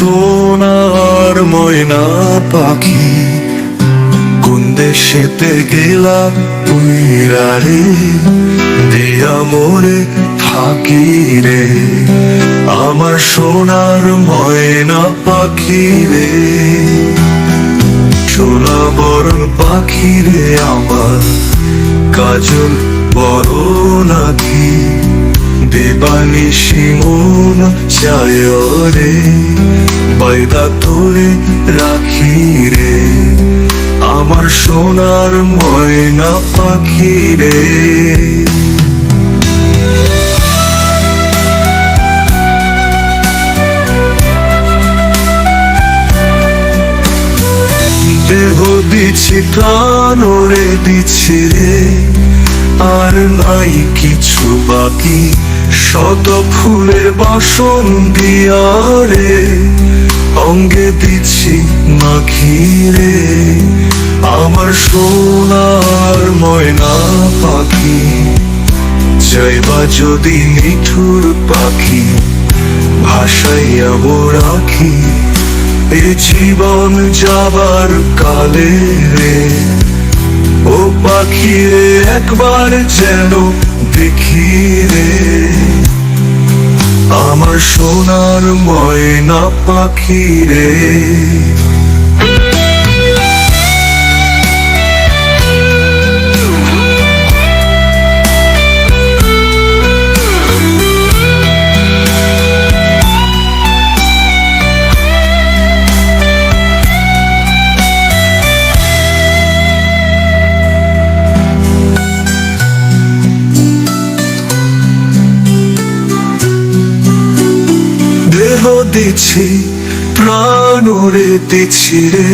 সোনার ময়না পাখি, কোন দেশেতে গেলাম উইরা দিয়া মোরে থাকি রে, আমার সোনার ময়না পাখি রে। সোনা বরণ পাখি রে আমার, কাজল বড় নাকি? দেবানি শিমন চায় রে। বাইদা তোরে রাখি রে। আমার সোনার ময়না পাখি রে। দেহ দিচ্ছি প্রাণ রে। আর নাই কিছু বাকি শত ফুলের বাসন দিয়া রে অঙ্গে দিচ্ছি মাখি রে। আমার সোনার ময়না পাখি যাইবা যদি নিঠুর পাখি, ভাসাইয়া রাখি। এ জীবন যাবার কালে রে, ও পাখি রে, একবার যেন দেখি রে। সোনার ময়না পাখি রে। দিচ্ছি প্রাণ রে দিচ্ছি রে।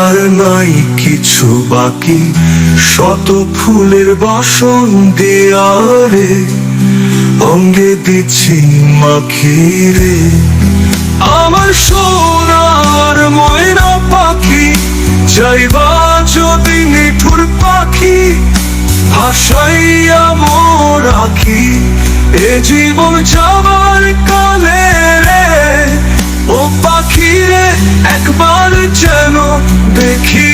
আর নাই কিছু বাকি, শত ফুলের বাসন দেয়া রে অঙ্গে দিচ্ছি মাখি রে। আমার সোনার ময়না পাখি, যাইবা যদি নিঠুর পাখি, ভাসাইয়া মোর রাখি। এ জীবন যাবার কালে যেন দেখি